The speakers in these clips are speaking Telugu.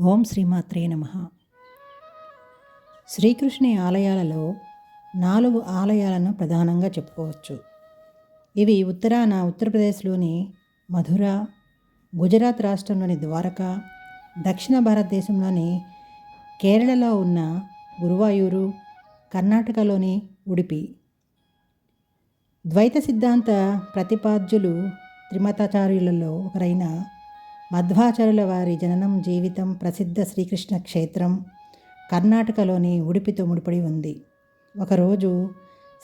ఓం శ్రీమాత్రే నమ. శ్రీకృష్ణుని ఆలయాలలో నాలుగు ఆలయాలను ప్రధానంగా చెప్పుకోవచ్చు. ఇవి ఉత్తరాన ఉత్తరప్రదేశ్లోని మధుర గుజరాత్ రాష్ట్రంలోని ద్వారకా దక్షిణ భారతదేశంలోని కేరళలో ఉన్న గురువాయూరు కర్ణాటకలోని ఉడిపి. ద్వైత సిద్ధాంత ప్రతిపాద్యులు త్రిమతాచార్యులలో ఒకరైన మధ్వాచారుల వారి జననం జీవితం ప్రసిద్ధ శ్రీకృష్ణ క్షేత్రం కర్ణాటకలోని ఉడిపితో ముడిపడి ఉంది. ఒకరోజు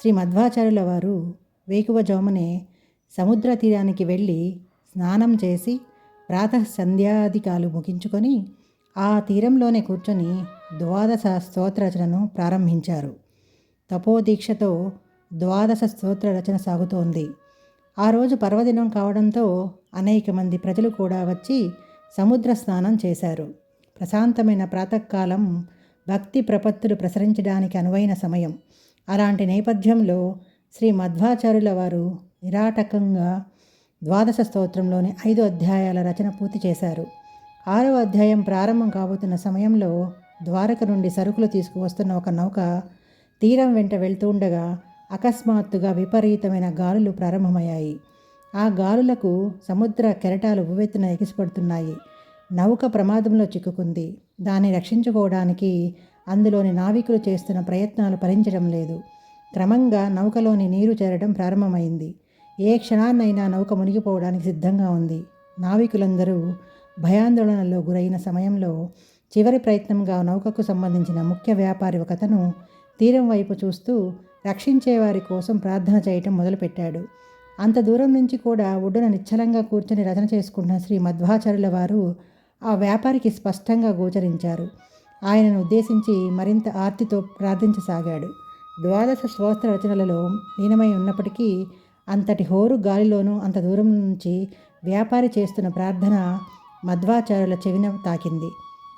శ్రీ మధ్వాచార్యుల వారు వేకువజామునే సముద్ర తీరానికి వెళ్ళి స్నానం చేసి ప్రాతః సంధ్యాధికాలు ముగించుకొని ఆ తీరంలోనే కూర్చొని ద్వాదశ స్తోత్రరచనను ప్రారంభించారు. తపోదీక్షతో ద్వాదశ స్తోత్ర రచన సాగుతోంది. ఆ రోజు పర్వదినం కావడంతో అనేక మంది ప్రజలు కూడా వచ్చి సముద్ర స్నానం చేశారు. ప్రశాంతమైన ప్రాతకాలం భక్తి ప్రపత్తులు ప్రసరించడానికి అనువైన సమయం. అలాంటి నేపథ్యంలో శ్రీ మధ్వాచార్యుల వారు నిరాటకంగా ద్వాదశ స్తోత్రంలోని ఐదు అధ్యాయాల రచన పూర్తి చేశారు. ఆరవ అధ్యాయం ప్రారంభం కాబోతున్న సమయంలో ద్వారక నుండి సరుకులు తీసుకువస్తున్న ఒక నౌక తీరం వెంట వెళ్తూ ఉండగా అకస్మాత్తుగా విపరీతమైన గాలులు ప్రారంభమయ్యాయి. ఆ గాలులకు సముద్ర కెరటాలు ఉవ్వెత్తున ఎగిసిపడుతున్నాయి. నౌక ప్రమాదంలో చిక్కుకుంది. దాన్ని రక్షించుకోవడానికి అందులోని నావికులు చేస్తున్న ప్రయత్నాలు ఫలించడం లేదు. క్రమంగా నౌకలోని నీరు చేరడం ప్రారంభమైంది. ఏ క్షణాన్నైనా నౌక మునిగిపోవడానికి సిద్ధంగా ఉంది. నావికులందరూ భయాందోళనలో గురైన సమయంలో చివరి ప్రయత్నంగా నౌకకు సంబంధించిన ముఖ్య వ్యాపారి ఒకతను తీరం వైపు చూస్తూ రక్షించేవారి కోసం ప్రార్థన చేయటం మొదలుపెట్టాడు. అంత దూరం నుంచి కూడా ఒడ్డున నిశ్చలంగా కూర్చొని రచన చేసుకున్న శ్రీ మధ్వాచార్యుల వారు ఆ వ్యాపారికి స్పష్టంగా గోచరించారు. ఆయనను ఉద్దేశించి మరింత ఆర్తితో ప్రార్థించసాగాడు. ద్వాదశ స్తోత్ర రచనలలో లీనమై ఉన్నప్పటికీ అంతటి హోరు గాలిలోనూ అంత దూరం నుంచి వ్యాపారి చేస్తున్న ప్రార్థన మధ్వాచార్యుల చెవిన తాకింది.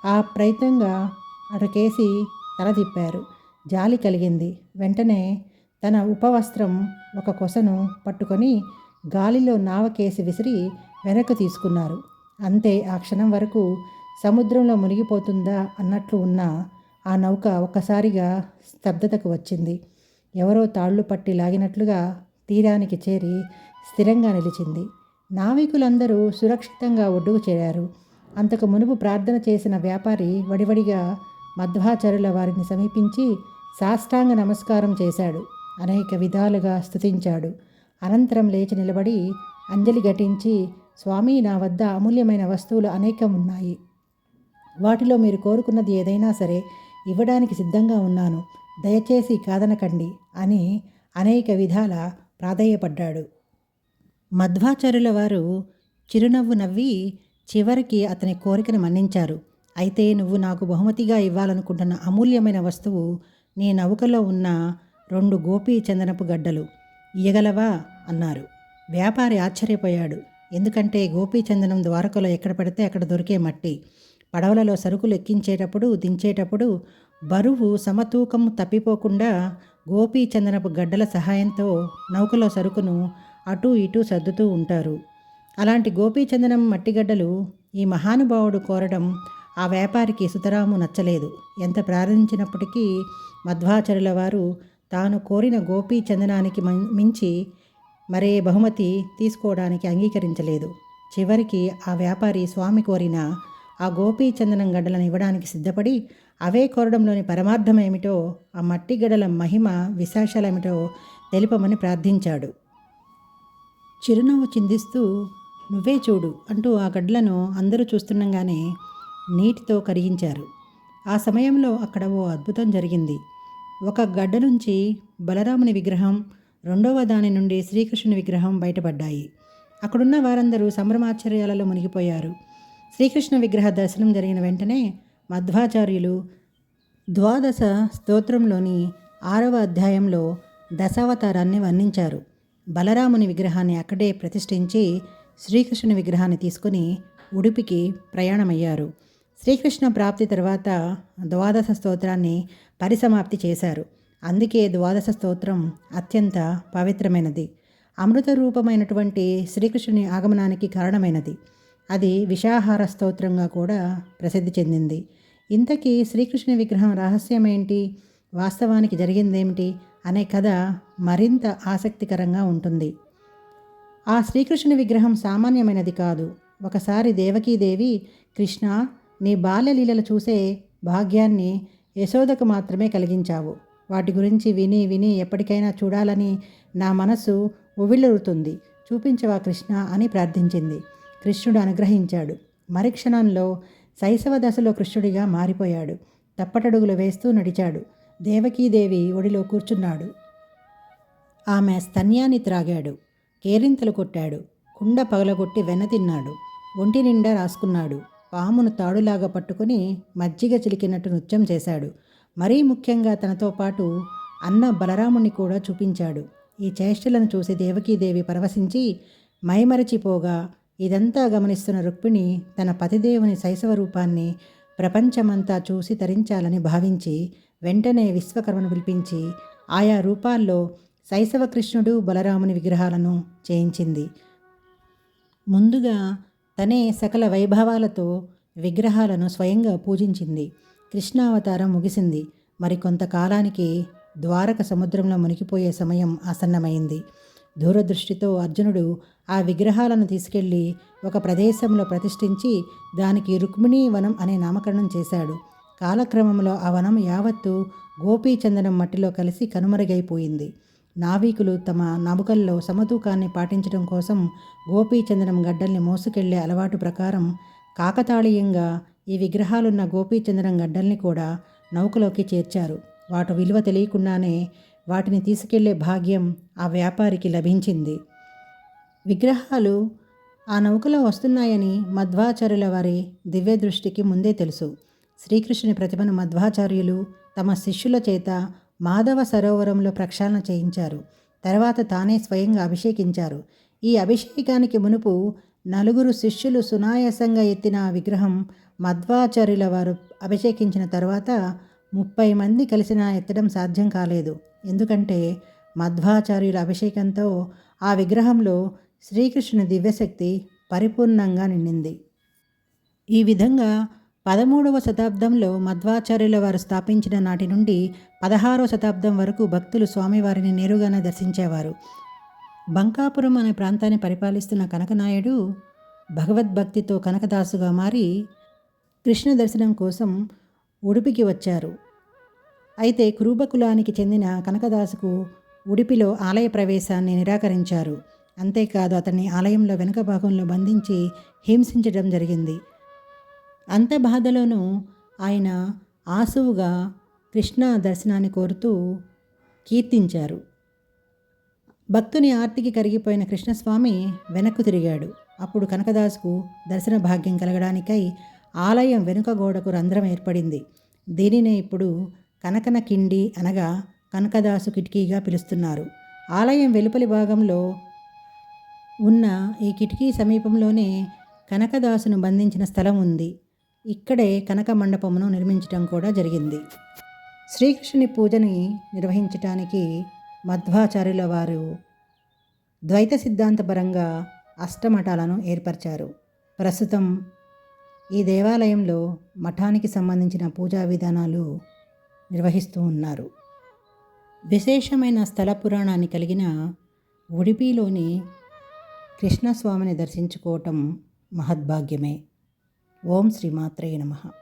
ఆ ప్రయత్నంగా అటుకేసి తల తిప్పారు జాలి కలిగింది. వెంటనే తన ఉపవస్త్రం ఒక కొసను పట్టుకొని గాలిలో నావకేసి విసిరి వెనక్కు తీసుకున్నారు. అంతే ఆ క్షణం వరకు సముద్రంలో మునిగిపోతుందా అన్నట్లు ఉన్న ఆ నౌక ఒక్కసారిగా స్తబ్దతకు వచ్చింది. ఎవరో తాళ్ళు పట్టి లాగినట్లుగా తీరానికి చేరి స్థిరంగా నిలిచింది. నావికులందరూ సురక్షితంగా ఒడ్డుకు చేరారు. అంతకు మునుపు ప్రార్థన చేసిన వ్యాపారి వడివడిగా మధ్వాచరుల వారిని సమీపించి సాష్టాంగ నమస్కారం చేశాడు. అనేక విధాలుగా స్తుతించాడు. అనంతరం లేచి నిలబడి అంజలి ఘటించి స్వామి నా వద్ద అమూల్యమైన వస్తువులు అనేకం ఉన్నాయి. వాటిలో మీరు కోరుకున్నది ఏదైనా సరే ఇవ్వడానికి సిద్ధంగా ఉన్నాను. దయచేసి కాదనకండి అని అనేక విధాల ప్రాధేయపడ్డాడు. మధ్వాచార్యుల వారు చిరునవ్వు నవ్వి చివరికి అతని కోరికను మన్నించారు. అయితే నువ్వు నాకు బహుమతిగా ఇవ్వాలనుకుంటున్న అమూల్యమైన వస్తువు నీ నౌకలో ఉన్న రెండు గోపీ చందనపు గడ్డలు. ఇయ్యగలవా? అన్నారు. వ్యాపారి ఆశ్చర్యపోయాడు. ఎందుకంటే గోపీచందనం ద్వారకలో ఎక్కడ పడితే అక్కడ దొరికే మట్టి. పడవలలో సరుకులు ఎక్కించేటప్పుడు దించేటప్పుడు బరువు సమతూకం తప్పిపోకుండా గోపీచందనపు గడ్డల సహాయంతో నౌకలో సరుకును అటూ ఇటూ సర్దుతూ ఉంటారు. అలాంటి గోపీచందనం మట్టిగడ్డలు ఈ మహానుభావుడు కోరడం ఆ వ్యాపారికి సుతరాము నచ్చలేదు. ఎంత ప్రార్థించినప్పటికీ మధ్వాచరుల వారు తాను కోరిన గోపీ చందనానికి మించి మరే బహుమతి తీసుకోవడానికి అంగీకరించలేదు. చివరికి ఆ వ్యాపారి స్వామి కోరిన ఆ గోపీ చందనం గడ్డలను ఇవ్వడానికి సిద్ధపడి అవే కోరడంలోని పరమార్థం ఏమిటో ఆ మట్టి గడల మహిమ విశేషాలేమిటో తెలుపమని ప్రార్థించాడు. చిరునవ్వు చిందిస్తూ నువ్వే చూడు అంటూ ఆ గడ్డలను అందరూ చూస్తుండగానే నీటితో కరిగించారు. ఆ సమయంలో అక్కడ ఓ అద్భుతం జరిగింది. ఒక గడ్డ నుంచి బలరాముని విగ్రహం రెండవ దాని నుండి శ్రీకృష్ణుని విగ్రహం బయటపడ్డాయి. అక్కడున్న వారందరూ సంభ్రమాశ్చర్యాలలో మునిగిపోయారు. శ్రీకృష్ణ విగ్రహ దర్శనం జరిగిన వెంటనే మధ్వాచార్యులు ద్వాదశ స్తోత్రంలోని ఆరవ అధ్యాయంలో దశావతారాన్ని వర్ణించారు. బలరాముని విగ్రహాన్ని అక్కడే ప్రతిష్ఠించి శ్రీకృష్ణుని విగ్రహాన్ని తీసుకుని ఉడిపికి ప్రయాణమయ్యారు. శ్రీకృష్ణ ప్రాప్తి తర్వాత ద్వాదశ స్తోత్రాన్ని పరిసమాప్తి చేశారు. అందుకే ద్వాదశ స్తోత్రం అత్యంత పవిత్రమైనది. అమృత రూపమైనటువంటి శ్రీకృష్ణుని ఆగమనానికి కారణమైనది. అది విషాహార స్తోత్రంగా కూడా ప్రసిద్ధి చెందింది. ఇంతకీ శ్రీకృష్ణ విగ్రహం రహస్యం ఏంటి? వాస్తవానికి జరిగిందేమిటి? అనే కథ మరింత ఆసక్తికరంగా ఉంటుంది. ఆ శ్రీకృష్ణుని విగ్రహం సామాన్యమైనది కాదు. ఒకసారి దేవకీదేవి కృష్ణ నీ బాల్యలీలలు చూసే భాగ్యాన్ని యశోదకు మాత్రమే కలిగించావు. వాటి గురించి విని విని ఎప్పటికైనా చూడాలని నా మనసు ఉవిళ్ళురుతుంది చూపించవా కృష్ణ అని ప్రార్థించింది. కృష్ణుడు అనుగ్రహించాడు. మరుక్షణంలో శైశవ దశలో కృష్ణుడిగా మారిపోయాడు. తప్పటడుగులు వేస్తూ నడిచాడు. దేవకీదేవి ఒడిలో కూర్చున్నాడు. ఆమె స్తన్యాన్ని త్రాగాడు. కేరింతలు కొట్టాడు. కుండ పగలగొట్టి వెన్న తిన్నాడు. ఒంటి నిండా రాసుకున్నాడు. పామును తాడులాగా పట్టుకుని మజ్జిగ చిలికినట్టు నృత్యం చేశాడు. మరీ ముఖ్యంగా తనతో పాటు అన్న బలరాముణ్ణి కూడా చూపించాడు. ఈ చేష్టలను చూసి దేవకీదేవి పరవశించి మైమరచిపోగా ఇదంతా గమనిస్తున్న రుక్మిణి తన పతిదేవుని శైశవ రూపాన్ని ప్రపంచమంతా చూసి తరించాలని భావించి వెంటనే విశ్వకర్మను పిలిపించి ఆయా రూపాల్లో శైశవ కృష్ణుడు బలరాముని విగ్రహాలను చేయించింది. ముందుగా తనే సకల వైభవాలతో విగ్రహాలను స్వయంగా పూజించింది. కృష్ణావతారం ముగిసింది. మరి కొంతకాలానికి ద్వారక సముద్రంలో మునిగిపోయే సమయం ఆసన్నమైంది. దూరదృష్టితో అర్జునుడు ఆ విగ్రహాలను తీసుకెళ్ళి ఒక ప్రదేశంలో ప్రతిష్ఠించి దానికి రుక్మిణీ వనం అనే నామకరణం చేశాడు. కాలక్రమంలో ఆ వనం యావత్తు గోపీచందనం మట్టిలో కలిసి కనుమరుగైపోయింది. నావికులు తమ నౌకల్లో సమతూకాన్ని పాటించడం కోసం గోపీచందనం గడ్డల్ని మోసుకెళ్ళే అలవాటు ప్రకారం కాకతాళీయంగా ఈ విగ్రహాలున్న గోపీచందనం గడ్డల్ని కూడా నౌకలోకి చేర్చారు. వాటి విలువ తెలియకుండానే వాటిని తీసుకెళ్ళే భాగ్యం ఆ వ్యాపారికి లభించింది. విగ్రహాలు ఆ నౌకలో వస్తున్నాయని మధ్వాచార్యుల వారి దివ్య దృష్టికి ముందే తెలుసు. శ్రీకృష్ణుని ప్రతిభను మధ్వాచార్యులు తమ శిష్యుల చేత మాధవ సరోవరంలో ప్రక్షాళన చేయించారు. తర్వాత తానే స్వయంగా అభిషేకించారు. ఈ అభిషేకానికి మునుపు నలుగురు శిష్యులు సునాయాసంగా ఎత్తిన విగ్రహం మధ్వాచార్యుల వారు అభిషేకించిన తర్వాత ముప్పై మంది కలిసిన ఎత్తడం సాధ్యం కాలేదు. ఎందుకంటే మధ్వాచార్యుల అభిషేకంతో ఆ విగ్రహంలో శ్రీకృష్ణుని దివ్యశక్తి పరిపూర్ణంగా నిండింది. ఈ విధంగా పదమూడవ శతాబ్దంలో మధ్వాచార్యుల వారు స్థాపించిన నాటి నుండి పదహారవ శతాబ్దం వరకు భక్తులు స్వామివారిని నేరుగానే దర్శించేవారు. బంకాపురం అనే ప్రాంతాన్ని పరిపాలిస్తున్న కనకనాయుడు భగవద్భక్తితో కనకదాసుగా మారి కృష్ణ దర్శనం కోసం ఉడిపికి వచ్చారు. అయితే కురూబకులానికి చెందిన కనకదాసుకు ఉడిపిలో ఆలయ ప్రవేశాన్ని నిరాకరించారు. అంతేకాదు అతన్ని ఆలయంలో వెనుక భాగంలో బంధించి హింసించడం జరిగింది. అంత బాధలోనూ ఆయన ఆసువుగా కృష్ణ దర్శనాన్ని కోరుతూ కీర్తించారు. భక్తుని ఆర్తికి కరిగిపోయిన కృష్ణస్వామి వెనక్కు తిరిగాడు. అప్పుడు కనకదాసుకు దర్శన భాగ్యం కలగడానికై ఆలయం వెనుక గోడకు రంధ్రం ఏర్పడింది. దీనినే ఇప్పుడు కనకన కిండి అనగా కనకదాసు కిటికీగా పిలుస్తున్నారు. ఆలయం వెలుపలి భాగంలో ఉన్న ఈ కిటికీ సమీపంలోనే కనకదాసును బంధించిన స్థలం ఉంది. ఇక్కడే కనక మండపమును నిర్మించడం కూడా జరిగింది. శ్రీకృష్ణుని పూజని నిర్వహించటానికి మధ్వాచార్యుల వారు ద్వైత సిద్ధాంతపరంగా అష్టమఠాలను ఏర్పరిచారు. ప్రస్తుతం ఈ దేవాలయంలో మఠానికి సంబంధించిన పూజా విధానాలు నిర్వహిస్తూ ఉన్నారు. విశేషమైన స్థల పురాణాన్ని కలిగిన ఉడిపిలోని కృష్ణస్వామిని దర్శించుకోవటం మహద్భాగ్యమే. ఓం శ్రీమాత్రే నమః.